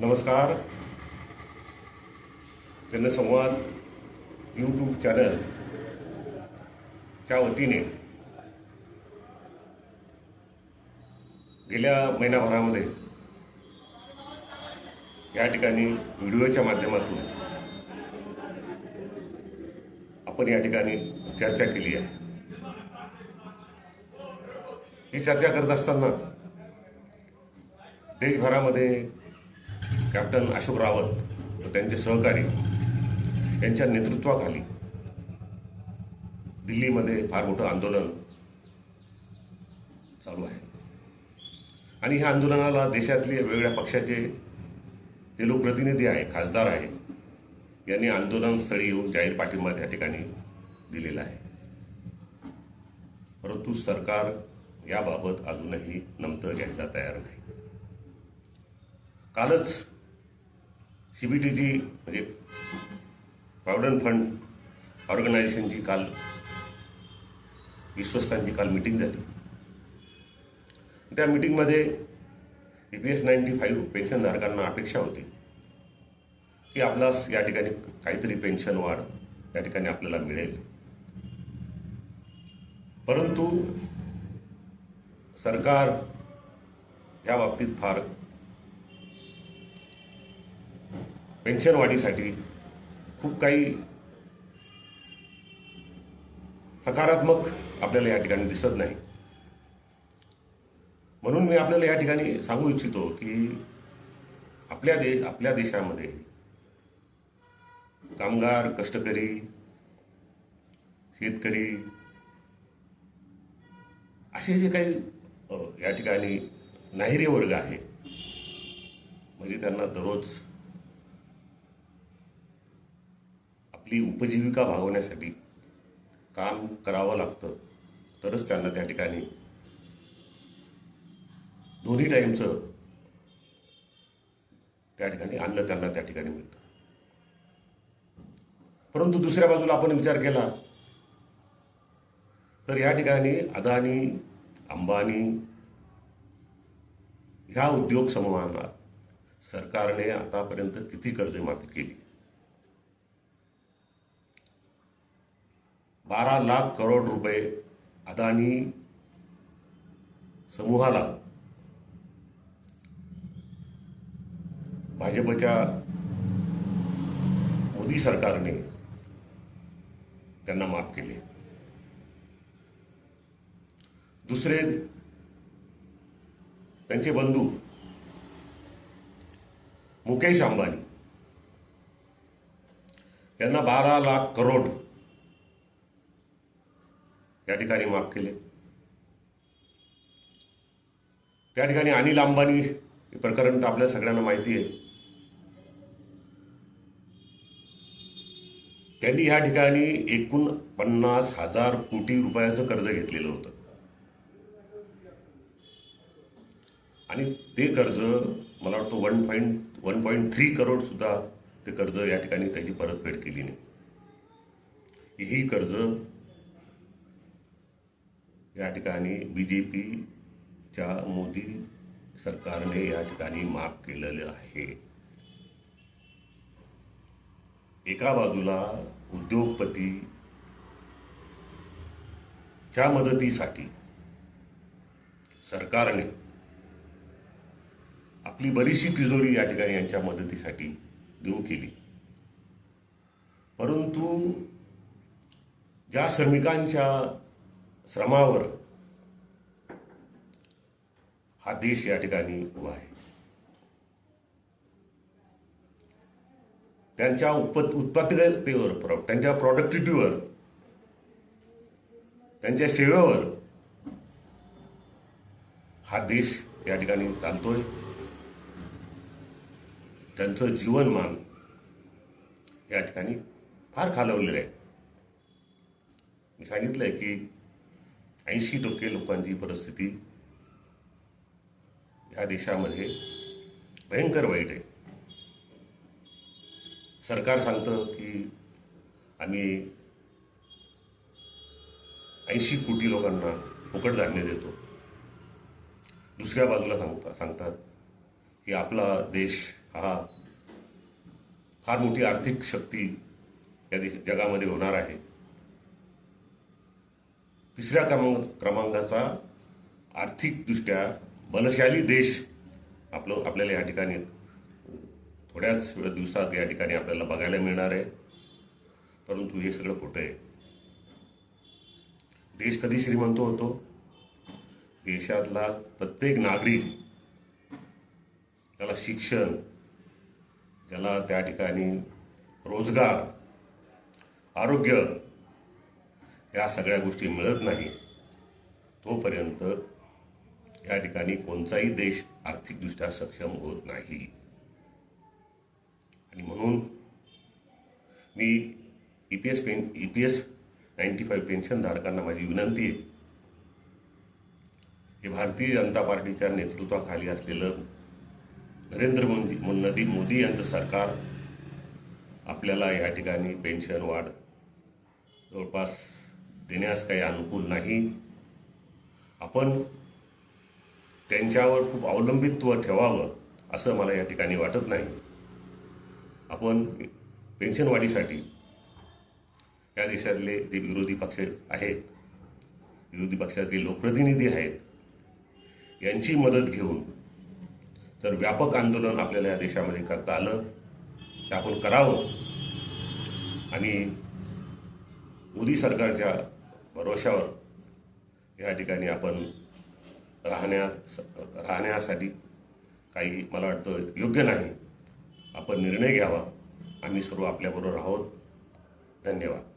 नमस्कार. जनसंवाद YouTube channel च्या वतीने गेल्या महिनाभरामध्ये या ठिकाणी व्हिडिओच्या माध्यमातून आपण या ठिकाणी चर्चा केली आहे. ही चर्चा करत असताना देशभरामध्ये कॅप्टन अशोक रावत व त्यांचे सहकारी यांच्या नेतृत्वाखाली दिल्लीमध्ये फार मोठं आंदोलन चालू आहे. आणि ह्या आंदोलनाला देशातले वेगवेगळ्या पक्षाचे जे लोकप्रतिनिधी आहे खासदार आहे यांनी आंदोलनस्थळी येऊन जाहीर पाठिंबा त्या ठिकाणी दिलेला आहे. परंतु सरकार याबाबत अजूनही नमतं घ्यायला तयार नाही. कालच सी बी टीची म्हणजे प्रॉव्हिडंट फंड ऑर्गनायझेशनची काल विश्वस्तांची काल मिटिंग झाली. त्या मिटिंगमध्ये E P S ninety five पेन्शनधारकांना अपेक्षा होती की आपला या ठिकाणी काहीतरी पेन्शन वाढ या ठिकाणी आपल्याला मिळेल. परंतु सरकार या बाबतीत फार पेन्शन वाढीसाठी खूप काही सकारात्मक आपल्याला या ठिकाणी दिसत नाही. म्हणून मी आपल्याला या ठिकाणी सांगू इच्छितो की आपल्या देश आपल्या देशामध्ये कामगार कष्टकरी शेतकरी असे जे काही या ठिकाणी नाहिरे वर्ग आहे म्हणजे त्यांना दररोज आपली उपजीविका भागवण्यासाठी काम करावं लागतं. तरच त्यांना त्या ठिकाणी दोन्ही टाईमचं त्या ठिकाणी अन्न त्यांना त्या ठिकाणी मिळतं. परंतु दुसऱ्या बाजूला आपण विचार केला तर या ठिकाणी अदानी अंबानी ह्या उद्योग समूहांना सरकारने आतापर्यंत किती कर्जमाफी केली? बारा लाख करोड रुपये अदानी समूहाला भाजपच्या मोदी सरकारने त्यांना माफ केले. दुसरे त्यांचे बंधू मुकेश अंबानी यांना बारा लाख करोड या ठिकाणी माफ केले. त्या ठिकाणी अनिल अंबानी हे प्रकरण तर आपल्या सगळ्यांना माहिती आहे. त्यांनी या ठिकाणी एकूण पन्नास हजार कोटी रुपयाचं कर्ज घेतलेलं होतं. आणि ते कर्ज मला वाटतं one point one point three crore सुद्धा ते कर्ज या ठिकाणी त्याची परतफेड केली नाही. ही कर्ज या ठिकाणी बी जे पीच्या मोदी सरकारने या ठिकाणी माफ केलेलं आहे. एका बाजूला उद्योगपतीच्या मदतीसाठी सरकारने आपली बरीचशी तिजोरी या ठिकाणी यांच्या मदतीसाठी देऊ केली. परंतु ज्या श्रमिकांच्या श्रमावर. हा देश या ठिकाणी उभा आहे. त्यांच्या उत्पादकतेवर त्यांच्या प्रॉडक्टिव्हिटीवर त्यांच्या सेवेवर हा देश या ठिकाणी चालतोय. त्यांचं जीवनमान या ठिकाणी फार खालवलेलं आहे. मी सांगितलंय की ऐंशी टक्के लोकांची परिस्थिती या देशामध्ये भयंकर वाईट आहे. सरकार सांगतं की आम्ही ऐंशी कोटी लोकांना फुकट धान्य देतो. दुसऱ्या बाजूला सांगता सांगतात की आपला देश हा फार मोठी आर्थिक शक्ती या देश जगामध्ये होणार आहे. तिसऱ्या क्रमांक क्रमांकाचा आर्थिकदृष्ट्या बलशाली देश आपलं आपल्याला या ठिकाणी थोड्याच दिवसात या ठिकाणी आपल्याला बघायला मिळणार आहे. परंतु हे सगळं खोटं आहे. देश कधी श्रीमंत होतो? देशातला प्रत्येक नागरिक त्याला शिक्षण ज्याला त्या ठिकाणी रोजगार आरोग्य या सगळ्या गोष्टी मिळत नाही तोपर्यंत या ठिकाणी कोणताही देश आर्थिकदृष्ट्या सक्षम होत नाही. आणि म्हणून मी E P S pen E P S ninety five पेन्शनधारकांना माझी विनंती आहे हे भारतीय जनता पार्टीच्या नेतृत्वाखाली असलेलं नरेंद्र मोदी मोदी मोदी यांचं सरकार आपल्याला या ठिकाणी पेन्शन वाढ जवळपास देण्यास काही अनुकूल नाही. आपण त्यांच्यावर खूप अवलंबित्व ठेवावं असं मला या ठिकाणी वाटत नाही. आपण पेन्शन वाढीसाठी या देशातले जे विरोधी पक्ष आहेत विरोधी पक्षाचे लोकप्रतिनिधी आहेत यांची मदत घेऊन तर व्यापक आंदोलन आपल्याला या देशामध्ये करता आलं ते आपण करावं. आणि मोदी सरकारच्या भरोशावर या ठिकाणी आपण राहण्यास राहण्यासाठी काही मला वाटतं योग्य नाही. आपण निर्णय घ्यावा. आम्ही सर्व आपल्याबरोबर आहोत. धन्यवाद.